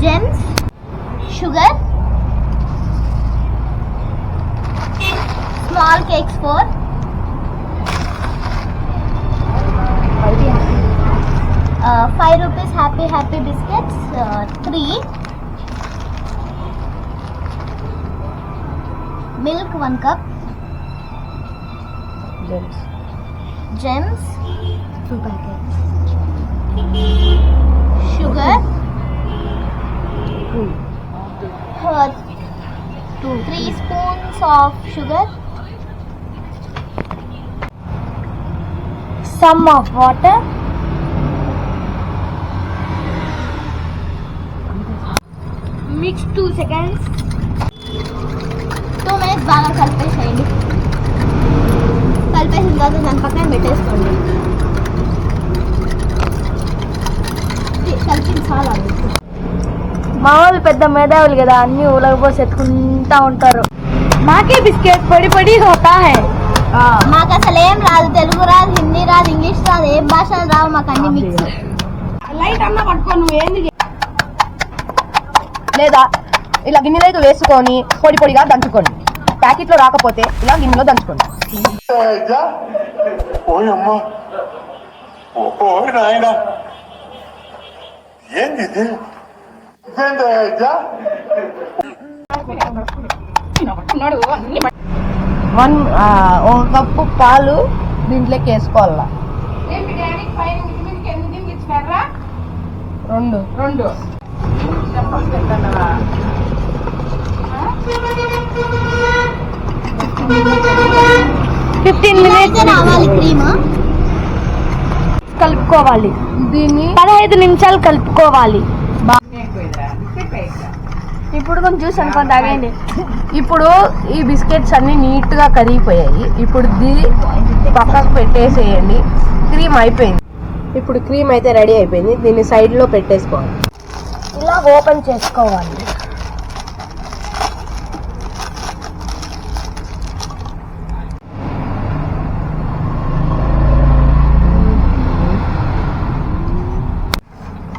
gems, sugar, small cakes for uh, 5 rupees happy happy biscuits uh, 3 milk 1 cup. Gems. Gems. 2 packets. Sugar. Happy happy biscuits three milk one cup gems two packets sugar two three spoons of sugar some of water mix two seconds two minutes బాగా కలిపేసేయండి కలిపేసిన తర్వాత దాని పక్కన పెట్టేసుకోండి ఇది కలిపింది చాలా మా వాళ్ళు పెద్ద మేధావులు కదా అన్ని ఉలగపోసి ఎత్తుకుంటా ఉంటారు. మాకే బిస్కెట్ పొడి పొడి హోతా హై. మాకు అసలు ఏం రాదు తెలుగు రాదు హిందీ రాదు ఇంగ్లీష్ రాదు ఏం భాషలు రావు మాకు అన్ని మిక్స్ లైట్ అన్న పట్టుకో నువ్వు ఏంది? లేదా ఇలా గిన్నెలోకి వేసుకొని పొడి పొడిగా దంచుకోండి. ప్యాకెట్లో రాకపోతే ఇలా గిన్నెలో దంచుకోండి. ఏంది ఇది? ఇదేంటి వన్ ఒక కప్పు పాలు దీంట్లోకి వేసుకోవాలా? రెండు. రెండు. Fifteen minutes. రావాలి క్రీమ్. కలుపుకోవాలి. దీన్ని పదహైదు నిమిషాలు కలుపుకోవాలి. ఇప్పుడు కొంచెం జ్యూస్ అనుకో తాగండి ఇప్పుడు ఈ బిస్కెట్స్ అన్ని నీట్గా కరిగిపోయాయి. ఇప్పుడు దీ పక్కకు పెట్టేసేయండి. క్రీమ్ అయిపోయింది. ఇప్పుడు క్రీమ్ అయితే రెడీ అయిపోయింది. దీన్ని సైడ్లో పెట్టేసుకోవాలి. ఇలా ఓపెన్ చేసుకోవాలి.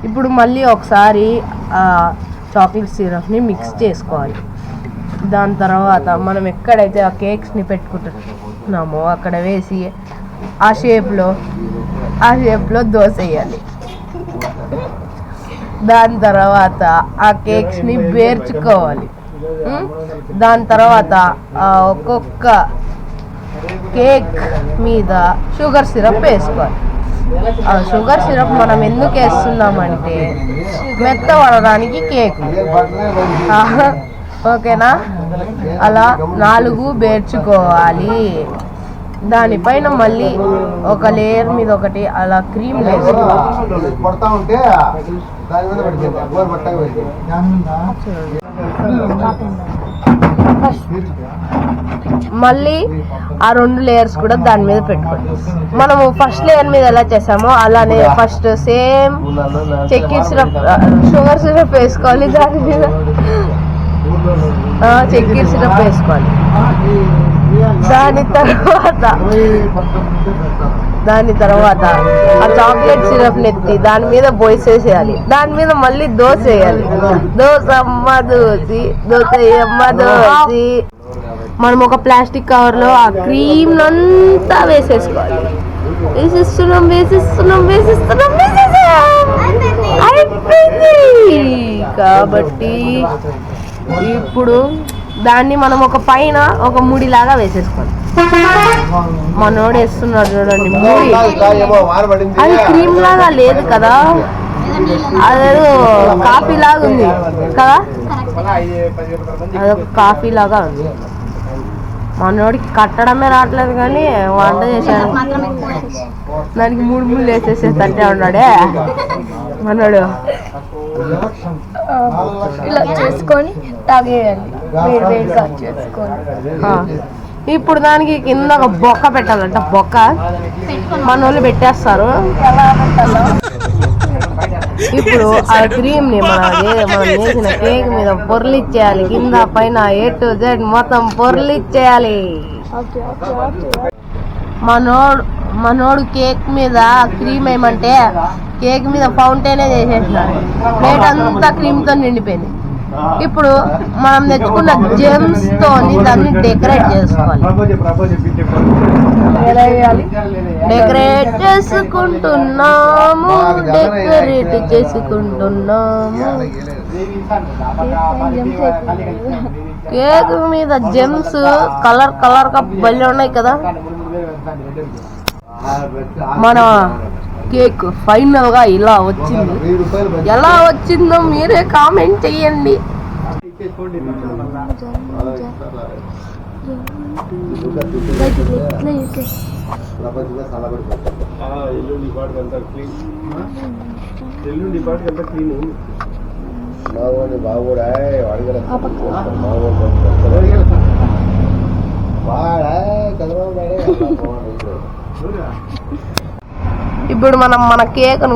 ఇప్పుడు మళ్ళీ ఒకసారి చాక్లెట్ సిరప్ని మిక్స్ చేసుకోవాలి. దాని తర్వాత మనం ఎక్కడైతే ఆ కేక్స్ని పెట్టుకుంటున్నామో అక్కడ వేసి ఆ షేప్లో ఆ షేప్లో దోశ వేయాలి. దాని తర్వాత ఆ కేక్స్ని పేర్చుకోవాలి దాని తర్వాత ఒక్కొక్క కేక్ మీద షుగర్ సిరప్ వేసుకోవాలి. షుగర్ సిరప్ మనం ఎందుకు వేస్తున్నామంటే మెత్తబడడానికి కేక్. ఓకేనా? అలా నాలుగు బేర్చుకోవాలి దానిపైన మళ్ళీ ఒక లేయర్ మీద ఒకటి అలా క్రీమ్ వేసుకోవాలి మళ్ళీ ఆ రెండు లేయర్స్ కూడా దాని మీద పెట్టుకోండి. మనము ఫస్ట్ లేయర్ మీద ఎలా చేసామో అలానే ఫస్ట్ సేమ్ చక్కెర సిరప్ షుగర్ సిరప్ వేసుకోవాలి దాని మీద. ఆ, సిరప్ వేసుకోవాలి. దాని తర్వాత దాని తర్వాత ఆ చాక్లెట్ సిరప్ నెత్తి దాని మీద పోసేసేయాలి దాని మీద మళ్ళీ దోశ వేయాలి. దోశ అమ్మ దోసి దోశ అమ్మ దోసి. మనం ఒక ప్లాస్టిక్ కవర్లో ఆ క్రీమ్ అంతా వేసేసుకోవాలి. వేసేస్తున్నాం వేసేస్తున్నాం వేసేస్తున్నాం వేసేసాం. అయిపోయింది. కాబట్టి ఇప్పుడు దాన్ని మనం ఒక పైన ఒక ముడి లాగా వేసేసుకోవాలి మనోడు వేస్తున్నాడు చూడండి ముడి. అది క్రీమ్ లాగా లేదు కదా? అదేదో కాఫీ లాగా ఉంది కదా? అదొక కాఫీ లాగా ఉంది. మనోడికి కట్టడమే రావట్లేదు కానీ వంట చేశాడు. దానికి మూడు ముళ్ళు వేసేసే తట్టే ఉన్నాడే. మనోడు ఇలా చేసుకొని తాగేయాలి. వేడి వేడిగా చేసుకొని. ఆ. ఇప్పుడు దానికి కింద ఒక బొక్క పెట్టాలంట. బొక్క మన వాళ్ళు పెట్టేస్తారు. ఇప్పుడు ఆ క్రీమ్ని మనం మనం చేసిన కేక్ మీద పొర్లిచ్చేయాలి. కింద పైన ఏ టు జెడ్ మొత్తం పొర్లిచ్చేయాలి. మనోడు మనోడు కేక్ మీద క్రీమ్ ఏమంటే కేక్ మీద ఫౌంటైనే చేసేసినారు ప్లేట్ అంతా క్రీమ్తో నిండిపోయింది. ఇప్పుడు మనం తెచ్చుకున్న జెమ్స్ తోని దాన్ని డెకరేట్ చేసుకోవాలి. డెకరేట్ చేసుకుంటున్నాము డెకరేట్ చేసుకుంటున్నాము. కేక్ మీద జెమ్స్ కలర్ కలర్గా బలి ఉన్నాయి కదా. మన కేక్ ఫైనల్గా ఇలా వచ్చింది. ఎలా వచ్చిందో మీరే కామెంట్ చెయ్యండి బాగుడా వాడా చంద్రబాబు ఇప్పుడు మనం మన కేక్ను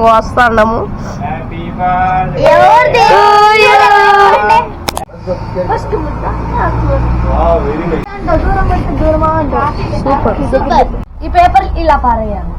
సూపర్ ఈ పేపర్ ఇలా పారేయాలి.